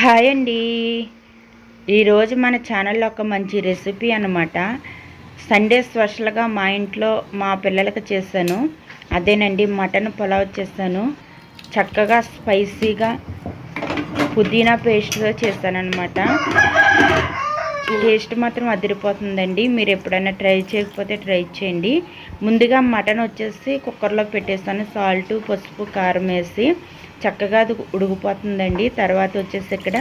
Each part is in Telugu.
హాయ్ అండి. ఈరోజు మన ఛానల్లో ఒక మంచి రెసిపీ అనమాట సండే స్పెషల్గా మా ఇంట్లో మా పిల్లలకి చేశాను. అదేనండి మటన్ పులావ్ చేశాను. చక్కగా స్పైసీగా పుదీనా పేస్ట్తో చేశానమాట టేస్ట్ మాత్రం అదిరిపోతుందండి. మీరు ఎప్పుడైనా ట్రై చేయకపోతే ట్రై చేయండి. ముందుగా మటన్ వచ్చేసి కుక్కర్లో పెట్టేస్తాను. సాల్ట్ పసుపు కారం వేసి చక్కగా అది ఉడికిపోతుందండి. తర్వాత వచ్చేసి ఇక్కడ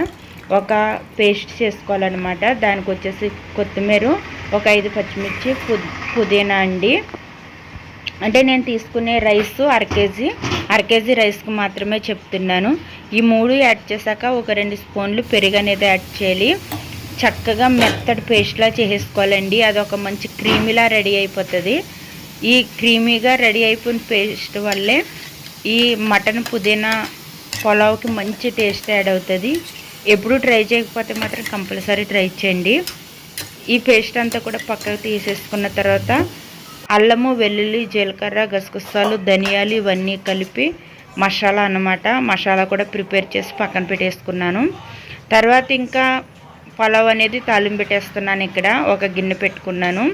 ఒక పేస్ట్ చేసుకోవాలన్నమాట. దానికి వచ్చేసి కొత్తిమీర ఒక ఐదు పచ్చిమిర్చి పుదీనా అండి. అంటే నేను తీసుకునే రైస్ అర కేజీ అర కేజీ రైస్కి మాత్రమే చెప్తున్నాను. ఈ మూడు యాడ్ చేశాక ఒక రెండు స్పూన్లు పెరుగు అనేది యాడ్ చేయాలి. చక్కగా మెత్తడి పేస్ట్లా చేసుకోవాలండి అది ఒక మంచి క్రీమీలా రెడీ అయిపోతుంది. ఈ క్రీమీగా రెడీ అయిపోయిన పేస్ట్ వల్లే ఈ మటన్ పుదీనా పులావ్కి మంచి టేస్ట్ యాడ్ అవుతుంది. ఎప్పుడు ట్రై చేయకపోతే మాత్రం కంపల్సరీ ట్రై చేయండి. ఈ పేస్ట్ అంతా కూడా పక్కకు తీసేసుకున్న తర్వాత అల్లము వెల్లుల్లి జీలకర్ర గసగసాలు ధనియాలు ఇవన్నీ కలిపి మసాలా అన్నమాట. మసాలా కూడా ప్రిపేర్ చేసి పక్కన పెట్టేసుకున్నాను. తర్వాత ఇంకా పలావ్ అనేది తాలింపు పెట్టేస్తున్నాను ఇక్కడ. ఒక గిన్నె పెట్టుకున్నాను.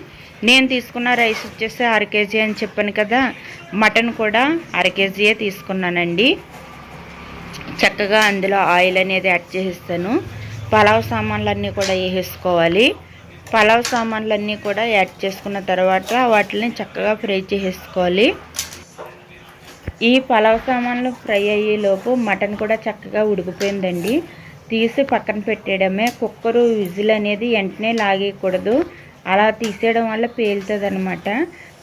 నేను తీసుకున్న రైస్ వచ్చేసి అర కేజీ అని చెప్పాను కదా. మటన్ కూడా అర కేజీయే తీసుకున్నానండి. చక్కగా అందులో ఆయిల్ అనేది యాడ్ చేసేస్తాను. పలావ్ సామాన్లన్నీ కూడా వేసేసుకోవాలి. పలావ్ సామాన్లన్నీ కూడా యాడ్ చేసుకున్న తర్వాత వాటిని చక్కగా ఫ్రై చేసేసుకోవాలి. ఈ పలావ్ సామాన్లు ఫ్రై అయ్యేలోపు మటన్ కూడా చక్కగా ఉడికిపోయిందండి. తీసి పక్కన పెట్టేయడమే. కుక్కరు విజిల్ అనేది వెంటనే లాగేయకూడదు. అలా తీసేయడం వల్ల పేలుతుంది అనమాట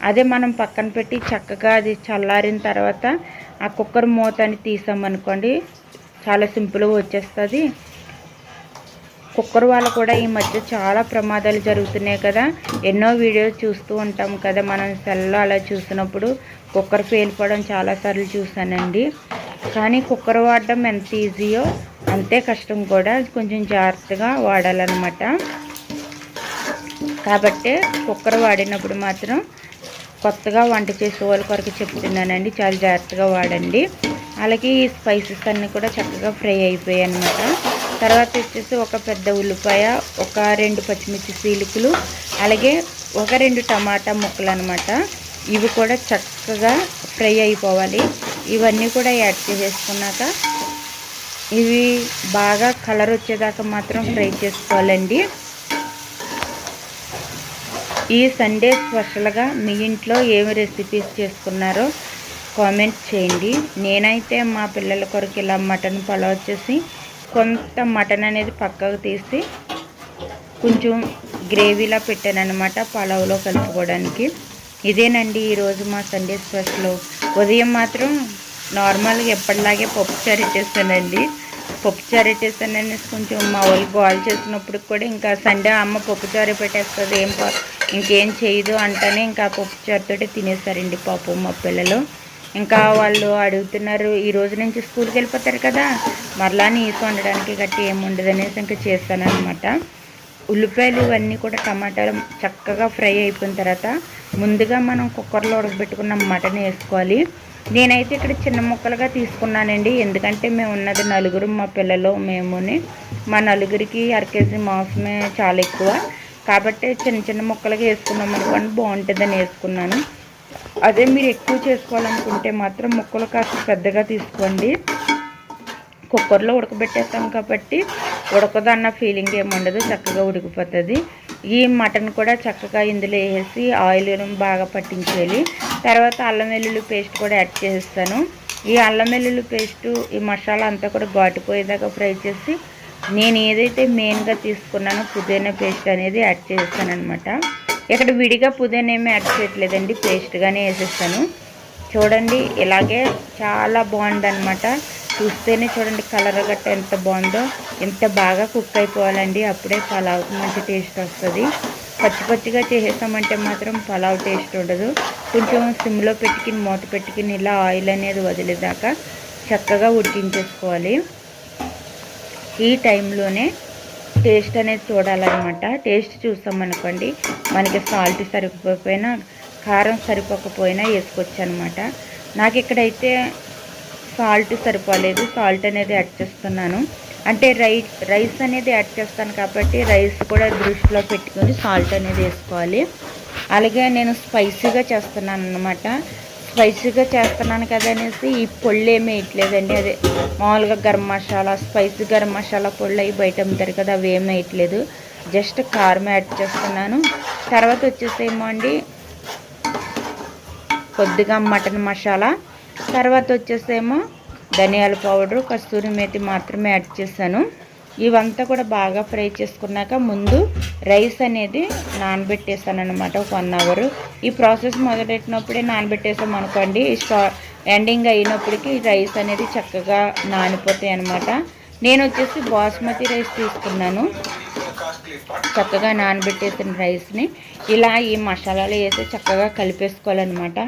అదే మనం పక్కన పెట్టి చక్కగా అది చల్లారిన తర్వాత ఆ కుక్కర్ మూతని తీసామనుకోండి చాలా సింపుల్గా వచ్చేస్తుంది. కుక్కర్ వల్ల కూడా ఈ మధ్య చాలా ప్రమాదాలు జరుగుతున్నాయి కదా. ఎన్నో వీడియోస్ చూస్తూ ఉంటాం కదా మనం సెల్లో అలా చూసినప్పుడు. కుక్కర్ పేలిపోవడం చాలాసార్లు చూసానండి కానీ కుక్కర్ వాడడం ఎంత ఈజీయో అంతే కష్టం కూడా. కొంచెం జాగ్రత్తగా వాడాలన్నమాట. కాబట్టి కుక్కర్ వాడినప్పుడు మాత్రం కొత్తగా వంట చేసే వాళ్ళ కొరకు చెప్తున్నానండి. చాలా జాగ్రత్తగా వాడండి. అలాగే ఈ స్పైసెస్ అన్నీ కూడా చక్కగా ఫ్రై అయిపోయాయి అనమాట తర్వాత వచ్చేసి ఒక పెద్ద ఉల్లిపాయ ఒక రెండు పచ్చిమిర్చి సీలుకులు అలాగే ఒక రెండు టమాటా ముక్కలు అనమాట ఇవి కూడా చక్కగా ఫ్రై అయిపోవాలి. ఇవన్నీ కూడా యాడ్ చేసేసుకున్నాక ఇవి బాగా కలర్ వచ్చేదాకా మాత్రం ఫ్రై చేసుకోవాలండి. ఈ సండే స్పెషల్గా మీ ఇంట్లో ఏమి రెసిపీస్ చేసుకున్నారో కామెంట్ చేయండి. నేనైతే మా పిల్లల కొరకు ఇలా మటన్ పలావ్ వచ్చేసి కొంత మటన్ అనేది పక్కకు తీసి కొంచెం గ్రేవీలా పెట్టాను అనమాట పలావ్లో కలుపుకోవడానికి. ఇదేనండి ఈరోజు మా సండే స్పెషల్. ఉదయం మాత్రం నార్మల్గా ఎప్పటిలాగే పప్పు చారు చేస్తానండి. పప్పుచారే చేశానని కొంచెం మా వాళ్ళు కాల్ చేసినప్పుడు కూడా ఇంకా సండే అమ్మ పప్పుచారే పెట్టేస్తుంది ఏం ఇంకేం చేయదు అంటేనే ఇంకా పప్పుచారుతో తినేస్తారండి పాపం మా పిల్లలు. ఇంకా వాళ్ళు అడుగుతున్నారు ఈ రోజు నుంచి స్కూల్కి వెళ్ళిపోతారు కదా మరలా నీసు వండడానికి గట్టి ఏముండదు అనేసి ఇంకా చేస్తానమాట ఉల్లిపాయలు ఇవన్నీ కూడా టమాటాలు చక్కగా ఫ్రై అయిపోయిన తర్వాత ముందుగా మనం కుక్కర్లో ఉడకబెట్టుకున్న మటన్ వేసుకోవాలి. నేనైతే ఇక్కడ చిన్న ముక్కలుగా తీసుకున్నానండి. ఎందుకంటే మేము ఉన్నది నలుగురు మా పిల్లలు మేముని. మా నలుగురికి అరకేజీ మాంసమే చాలా ఎక్కువ. కాబట్టి చిన్న చిన్న ముక్కలుగా వేసుకున్నాం అనుకోండి బాగుంటుందని వేసుకున్నాను. అదే మీరు ఎక్కువ చేసుకోవాలనుకుంటే మాత్రం ముక్కలు కాస్త పెద్దగా తీసుకోండి. కుక్కర్లో ఉడకబెట్టేస్తాం కాబట్టి ఉడకదన్న ఫీలింగ్ ఏముండదు చక్కగా ఉడికిపోతుంది. ఈ మటన్ కూడా చక్కగా ఇందులో వేసి ఆయిల్ బాగా పట్టించేయాలి. తర్వాత అల్లం వెల్లుల్లి పేస్ట్ కూడా యాడ్ చేస్తాను. ఈ అల్లం వెల్లుల్లి పేస్టు ఈ మసాలా అంతా కూడా ఘాటుపోయేదాకా ఫ్రై చేసి నేను ఏదైతే మెయిన్గా తీసుకున్నానో పుదీనా పేస్ట్ అనేది యాడ్ చేస్తాను అనమాట ఇక్కడ విడిగా పుదీనా ఏమీ యాడ్ చేయట్లేదండి పేస్ట్గానే వేసేస్తాను. చూడండి ఇలాగే చాలా బాగుందన్నమాట. చూస్తేనే చూడండి కలర్ గట్ట ఎంత బాగుందో. ఎంత బాగా కుక్ అయిపోవాలండి అప్పుడే పలావ్ మంచి టేస్ట్ వస్తుంది. పచ్చి పచ్చిగా చేసేసామంటే మాత్రం పలావ్ టేస్ట్ ఉండదు. కొంచెం సిమ్లో పెట్టుకుని మూత పెట్టుకుని ఇలా ఆయిల్ అనేది వదిలేదాకా చక్కగా ఉడికించేసుకోవాలి. ఈ టైంలోనే టేస్ట్ అనేది చూడాలన్నమాట. టేస్ట్ చూసామనుకోండి మనకి సాల్ట్ సరిపోకపోయినా కారం సరిపోకపోయినా వేసుకోవచ్చు అనమాట నాకు ఇక్కడైతే సాల్ట్ సరిపోలేదు సాల్ట్ అనేది యాడ్ చేస్తున్నాను. అంటే రై రైస్ అనేది యాడ్ చేస్తాను కాబట్టి రైస్ కూడా దృష్టిలో పెట్టుకొని సాల్ట్ అనేది వేసుకోవాలి. అలాగే నేను స్పైసీగా చేస్తున్నాను అనమాట స్పైసీగా చేస్తున్నాను కదా అనేసి ఈ పొళ్ళు ఏమి వేయట్లేదండి. అదే మామూలుగా గరం మసాలా స్పైసీ గరం మసాలా పొళ్ళు అవి బయట అమ్ముతారు కదా అవి ఏమి వేయట్లేదు. జస్ట్ కారం యాడ్ చేస్తున్నాను. తర్వాత వచ్చేసేమో అండి కొద్దిగా మటన్ మసాలా. తర్వాత వచ్చేసేమో ధనియాల పౌడరు కస్తూరి మేతి మాత్రమే యాడ్ చేశాను. ఇవంతా కూడా బాగా ఫ్రై చేసుకున్నాక ముందు రైస్ అనేది నానబెట్టేసాను అనమాట ఒక వన్ అవర్. ఈ ప్రాసెస్ మొదలెట్టినప్పుడే నానబెట్టేసాం అనుకోండి. స్టా ఎండింగ్ అయినప్పటికీ రైస్ అనేది చక్కగా నానిపోతాయి అనమాట నేను వచ్చేసి బాస్మతి రైస్ తీసుకున్నాను. చక్కగా నానబెట్టేసిన రైస్ని. ఇలా ఈ మసాలాలు వేసి చక్కగా కలిపేసుకోవాలన్నమాట.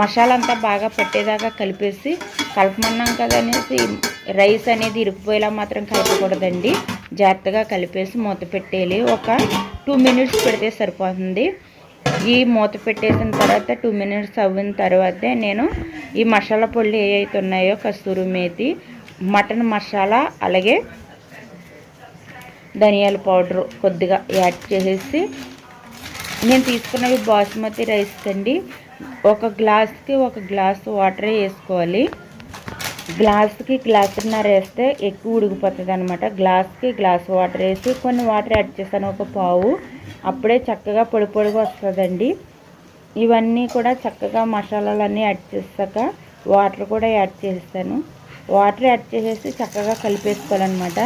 మసాలా అంతా బాగా పట్టేదాకా కలిపేసి కలపమన్నాం కదా రైస్ అనేది ఇరుక్కుపోయేలా మాత్రం కలపకూడదండి. జాగ్రత్తగా కలిపేసి మూత పెట్టేయాలి. ఒక టూ మినిట్స్ పెడితే సరిపోతుంది. ఈ మూత పెట్టేసిన తర్వాత టూ మినిట్స్ అవ్విన తర్వాతే నేను ఈ మసాలా పొళ్ళు ఏవైతే ఉన్నాయో కస్తూరి మేతి మటన్ మసాలా అలాగే ధనియాల పౌడర్ కొద్దిగా యాడ్ చేసేసి నేను తీసుకున్నవి బాస్మతి రైస్ అండి ఒక గ్లాస్కి ఒక గ్లాస్ వాటర్ వేసుకోవాలి. గ్లాస్కి గ్లాసున్నర వేస్తే ఎక్కువ ఉడికిపోతుంది అనమాట గ్లాస్కి గ్లాస్ వాటర్ వేసి కొన్ని వాటర్ యాడ్ చేస్తాను. ఒక పావు. అప్పుడే చక్కగా పొడి పొడిగా వస్తుందండి. ఇవన్నీ కూడా చక్కగా మసాలాలన్నీ యాడ్ చేసాక వాటర్ కూడా యాడ్ చేస్తాను. వాటర్ యాడ్ చేసేసి చక్కగా కలిపేసుకోవాలన్నమాట.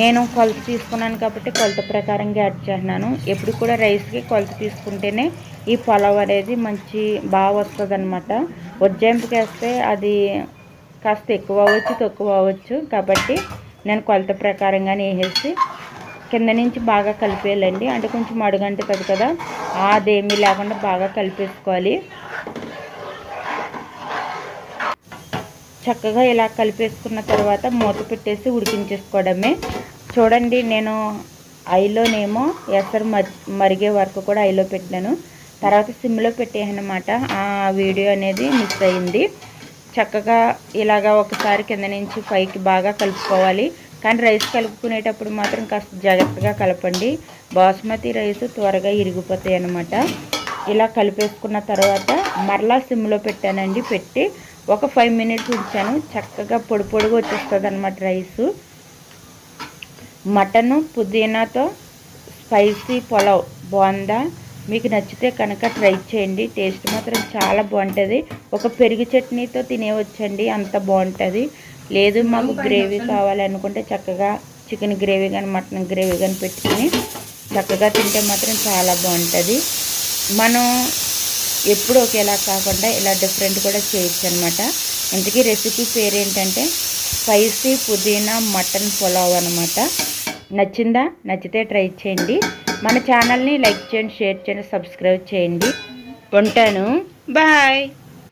నేను కొలత తీసుకున్నాను కాబట్టి కొలత ప్రకారంగా యాడ్ చేస్తున్నాను. ఎప్పుడు కూడా రైస్కి కొలత తీసుకుంటేనే ఈ పొలవ్ అనేది మంచి బాగా వస్తుంది అనమాట ఉజ్జాయింపుకి వేస్తే అది కాస్త ఎక్కువ అవ్వచ్చు తక్కువ అవ్వచ్చు. కాబట్టి నేను కొలత ప్రకారంగానే వేసేసి కింద నుంచి బాగా కలిపేయాలండి. అంటే కొంచెం అడుగంటుతుంది కదా అదేమీ లేకుండా బాగా కలిపేసుకోవాలి. చక్కగా ఇలా కలిపేసుకున్న తర్వాత మూత పెట్టేసి ఉడికించేసుకోవడమే. చూడండి నేను ఐలోనేమో ఎసరు మరిగే వరకు కూడా ఐలో పెట్టినాను తర్వాత సిమ్లో పెట్టేయనమాట. ఆ వీడియో అనేది మిస్ అయింది. చక్కగా ఇలాగా ఒకసారి కింద నుంచి పైకి బాగా కలుపుకోవాలి. కానీ రైస్ కలుపుకునేటప్పుడు మాత్రం కాస్త జాగ్రత్తగా కలపండి. బాస్మతి రైస్ త్వరగా ఇరిగిపోతాయి అన్నమాట. ఇలా కలిపేసుకున్న తర్వాత మరలా సిమ్లో పెట్టానండి పెట్టి ఒక ఫైవ్ మినిట్స్ ఉంచాను. చక్కగా పొడి పొడిగా వచ్చేస్తుంది అనమాట రైసు. మటను పుదీనాతో స్పైసీ పులావ్ బాగుందా? మీకు నచ్చితే కనుక ట్రై చేయండి. టేస్ట్ మాత్రం చాలా బాగుంటుంది. ఒక పెరుగు చట్నీతో తినేవచ్చండి. అంత బాగుంటుంది. లేదు మాకు గ్రేవీ కావాలనుకుంటే చక్కగా చికెన్ గ్రేవీ కానీ మటన్ గ్రేవీ కానీ పెట్టుకుని చక్కగా తింటే మాత్రం చాలా బాగుంటుంది. మనం ఎప్పుడు ఒకేలా కాకుండా ఇలా డిఫరెంట్ కూడా చేయొచ్చు అనమాట ఇంతకీ రెసిపీ పేరు ఏంటంటే స్పైసీ పుదీనా మటన్ పులావ్ అనమాట నచ్చిందా? నచ్చితే ట్రై చేయండి. మన ఛానల్ని లైక్ చేయండి షేర్ చేయండి సబ్స్క్రైబ్ చేయండి. ఉంటాను. బాయ్